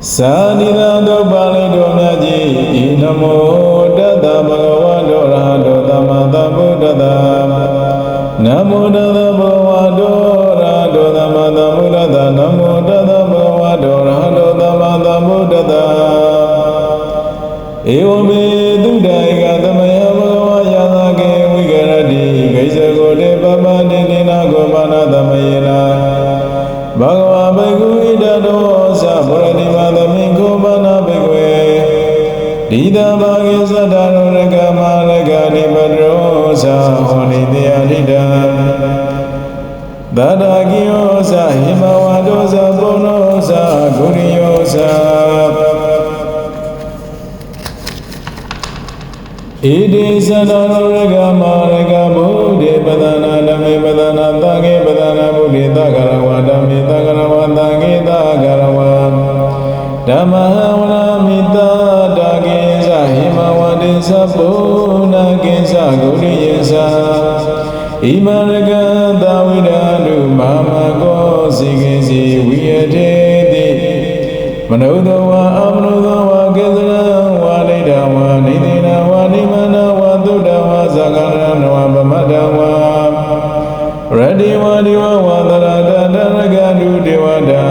သာနိသာတို့ပါဠိတော်မြတ်ကြီးဤနမောတတဗုဒ္ဓဝါဒောရဟတောသမ္မာသမ္ဗုဒ္ဓတ္တနမောတတဗုဒ္ဓဝါဒောရဟတောသမ္မာသမ္ဗုဒ္ဓတ္တနမောတတဗုဒ္ဓဝါဒောရဟတောသမ္မာသမ္ဗုဒ္ဓတ္တဧဝမေ တဘာဂိသတ္တရောရကမရကနိပတောသဟောနိတေအဋိတံသတ္တကိယောသဟိမဝါဒောသပုဏ္ဏောသဂုရိယောသဣတိသတ္တရောရကမရကဗုဒ္ဓေပဒနာဓမ္မေပဒနာသံဃေပဒနာဗုဒ္ဓေသဂရဝဓမ္မေသဂရဝသံဃေသဂရဝဓမ္မဝရမိတတာကိသဟိမဝတိ သပုဏ္ဏကိသဂုရိယသဣမရကသဝိဒန္တုမမကောစီကိစီဝိယတေတိမနုဿဝအမနုဿဝကေသရဝါဒိတဝါနိတိနဝါနိမနဝသုဒ္ဓဝါသကရဏဝပမတ္တဝါရတိဝါဒီဝဝန္တရတတရကတုဒေဝတာ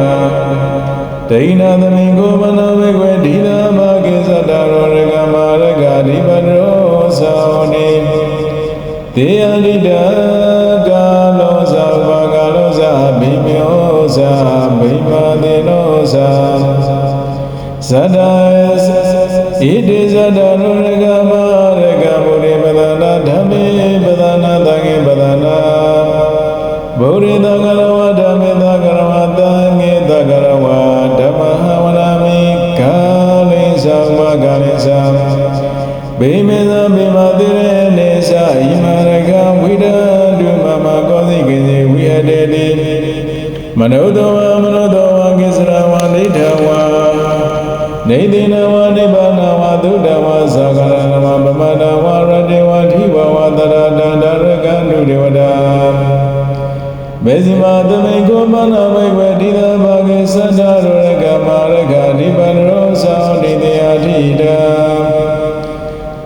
ဒိဏသမိကိုမနဝေကွေ ဗုရိသကရဝဓမ္မေသကရဝသံဃေသကရဝဓမ္မဟဝရမိကာလိသမကာလိသဗိမေသဗိမာတိရေနေသဣမရကဝိဒတုမမကောသိကိစီဝိဟတေတိမနုဿဝမနုဿဝကိစ္စရဝနိဋ္ဌဝါနေတိနဝနိဗ္ဗာနဝသုဒ္ဓ မေဇိမာသမိကိုမနာမိဝေတိသဘာဂေသတ္တရရကမရကနိဗ္ဗာန်ရောသောနိတေယထိတံ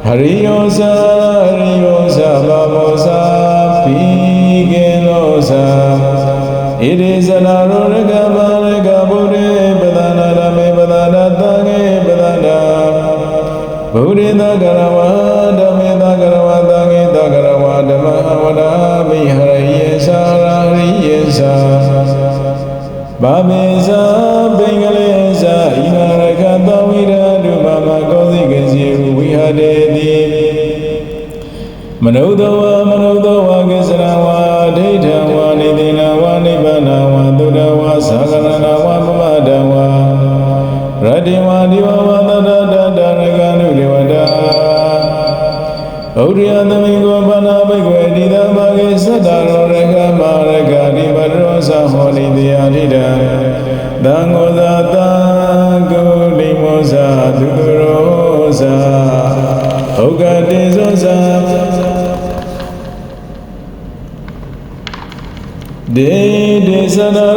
ဟရိယောသဟရိယောသဘာမောသပိကေနောသဣရိဇနာရောရကမ ဘာမေဇာဘင်္ဂလေဇာဣမရကသဝိရတုမမကောသိကစီဝိဟတေတိမနုဿဝမနုဿဝကိစ္စရဝ ရောသဟောနိတိယတိတံသံဃောဇာတံကုလိမောဇာသူသူရောဇာဥက္ကတိဇောဇာဒေဒေသနာ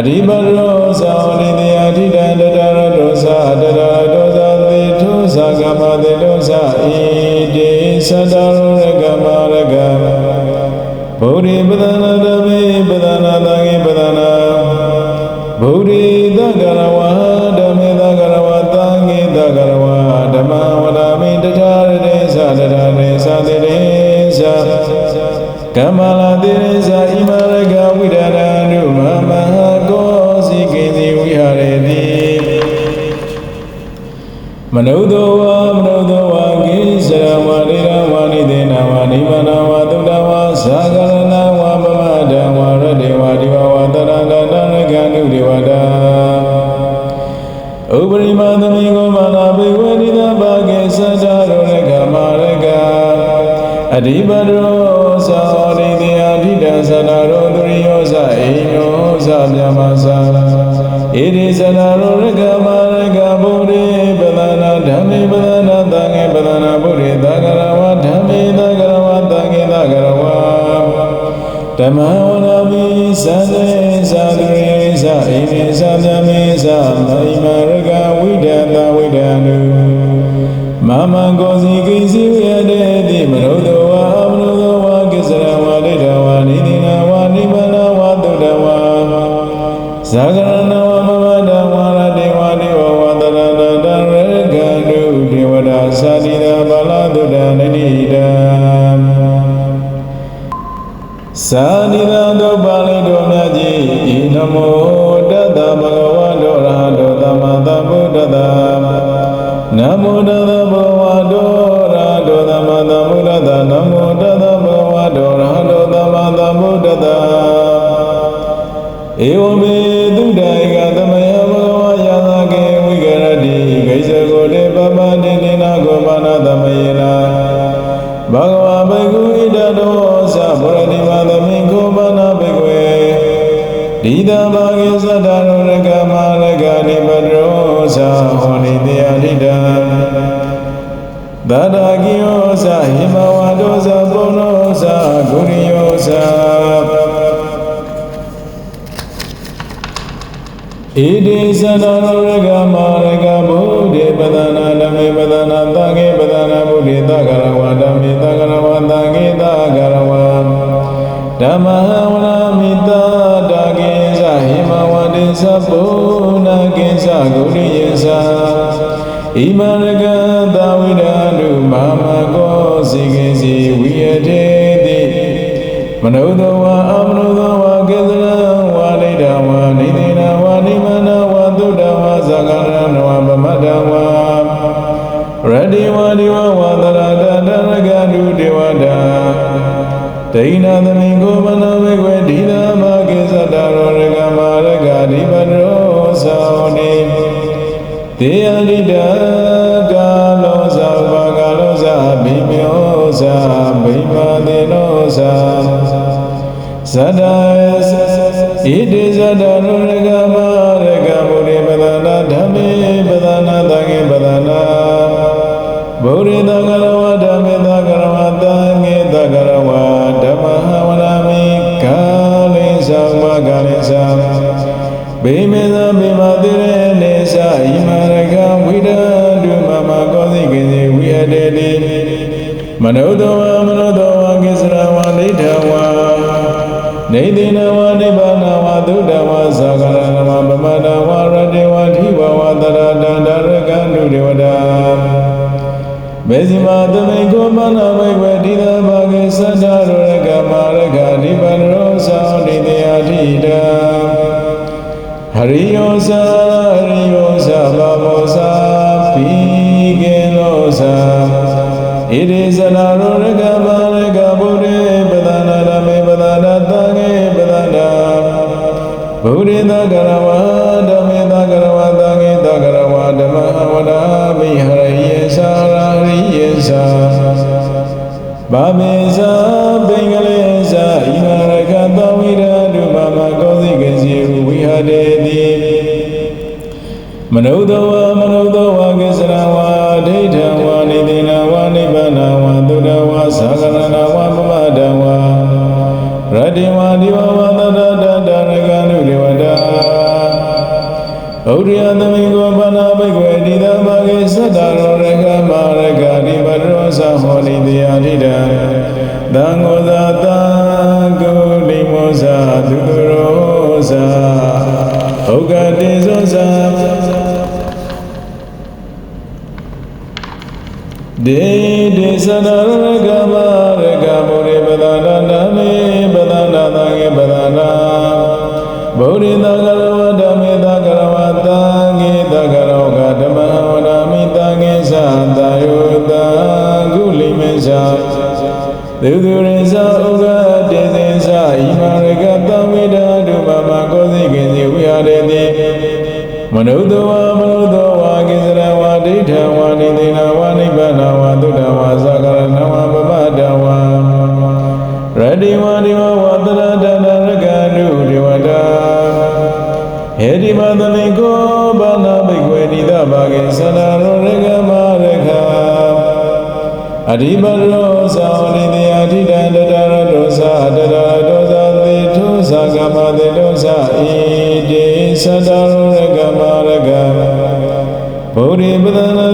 အဓိပရောသာဝနိတယထိတံတတရတောသာတတရတောသာသေထုသာကမတေတောသာဣတိသတ္တရောရကမရကဗုဒ္ဓေပဒနာ မနုဿောဝမနုဿောဝကိစရဝရိရဝနိဒေနဝနိဗ္ဗာနဝသုတ္တဝဇာဂရဏဝပမဒံဝရတေဝဒီဝဝတရဏတရကန္တုဒေဝတာဥပရိမသမိကိုမာနာဘေဝနိသဘာကေသတ္တရောရကမရကအဓိပရောသာရိတိအဓိတသတ္တရောသူရိယောဇအိနောဇမြမသာဣရိသတ္တရောရကမ ဓမ္မ သာနိသသောပါဠိတော်မြတ်ကြီးဤနမောတတ္တဗုဒ္ဓဝါဒောရဟတောသမ္မာသမ္ဗုဒ္ဓတ္တနမောတတ္တဘဝဒောရဟတောသမ္မာသမ္ဗုဒ္ဓတ္တနမောတတ္တဘဝဒောရဟတောသမ္မာသမ္ဗုဒ္ဓတ္တဧဝမေ ဒီတဘာဂေသတ္တရောရကမရကတိပတောသဟောနိတေအဋိတံသတ္တကိယောသဟိမဝါဒောသပုဏ္ဏောသဂုရိယောသဣတိသတရရကမရကဗုဒ္ဓေပဒနာဓမ္မေပဒနာသံဃေပဒနာဗုဒ္ဓေသဂရဝဓမ္မေသဂရဝသံဃေသဂရဝဓမ္မဝရမိတတာကေသဟိ မဝတိသပုဏ္ဏကေသဂုရိယေသဣမရကသဝိဒာနုမမကောစီကေစီဝိယတေတိမနုဿဝအမနုဿဝကေသလဝါလိဒဝါနိတိနဝါနိမနဝါသုဒ္ဓဝါသဂရဏဝါပမတ္တဝါရတိဝါဒီဝဝါသရတတရကတုဒေဝတာဒိဏသမိ နောဇာဇဒာဣတိဇဒာရုရကမရကမုရိပဒနာဓမ္မေပဒနာသံဃေပဒနာဗုရိတကရဝဓမ္မေတကရဝသံဃေတကရဝဓမ္မဟဝရမိကာလိသံမကာလိသံဗိမေသဗိမာတိရေနေသဣမရကဝိဒတုမမကောသိကေစီဝိဟတေတိမနုဿဝမနုဿ သုဒ္ဓဝါသဂရဏမပမတဝရတေဝဓိဝဝတရတန္တရကန္တုဒေဝတာမေဇိမာသမိကောမနာမေဝေတိသဘာဂေသတ္တရောရကမရကဒီပရောသောတိတေအထိတံဟရိယောဇာဟရိယောဇာဘာမောဇာပိကေနောဇာဣရိဇနာရောရကမရ ဘာမေဇာဘင်္ဂလေဇာဣမရကသဝိရတုမမကောသိကစီဝိဟတေတိမနုဿဝမနုဿဝကိစ္စရဝ ယတိတံသံဃောသာတံကုလိမောဇာသူတရောဇာဥက္ကတိဇောဇာဒေဒေသနာရက ရတိဝဒီဝဝတရတနရကနုဒေဝတာဟေတိမသမိကိုဘာနာဘိကွေနိဒဘာကေသနာရောရကမရခအဓိပရောသာဝနိတယအဓိတံတတရတောသာတတရတောသာသေထုသာကမတေတောသာဣတိသတ္တရောရကမရကဗုဒ္ဓေပဒနာ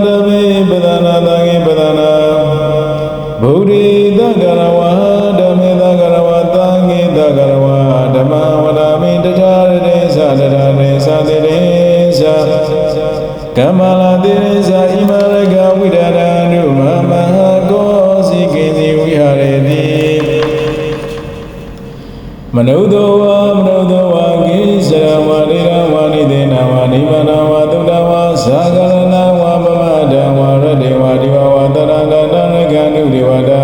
မနုဿဝါမနုဿဝါကိစရဝါရိရဝါနိဒေနဝါနိဗ္ဗာနဝါသုတ္တဝါသဂရဏဝါမမဒံဝါရတေဝါဒီဝါဝတရန္တတရကနုဒေဝတာ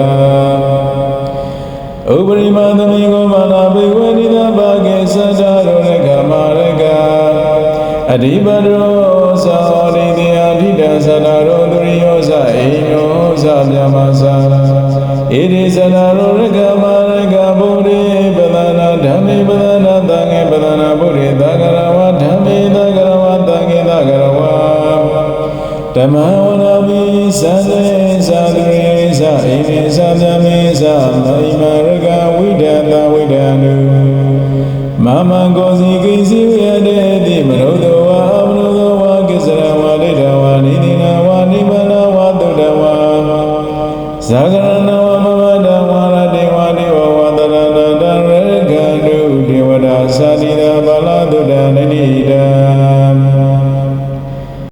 ဥပရိမသမိကိုမာနာဘေဝနိသဘာကေသတ္တရောရကမာရကအဓိပရော မမံကောစီကိ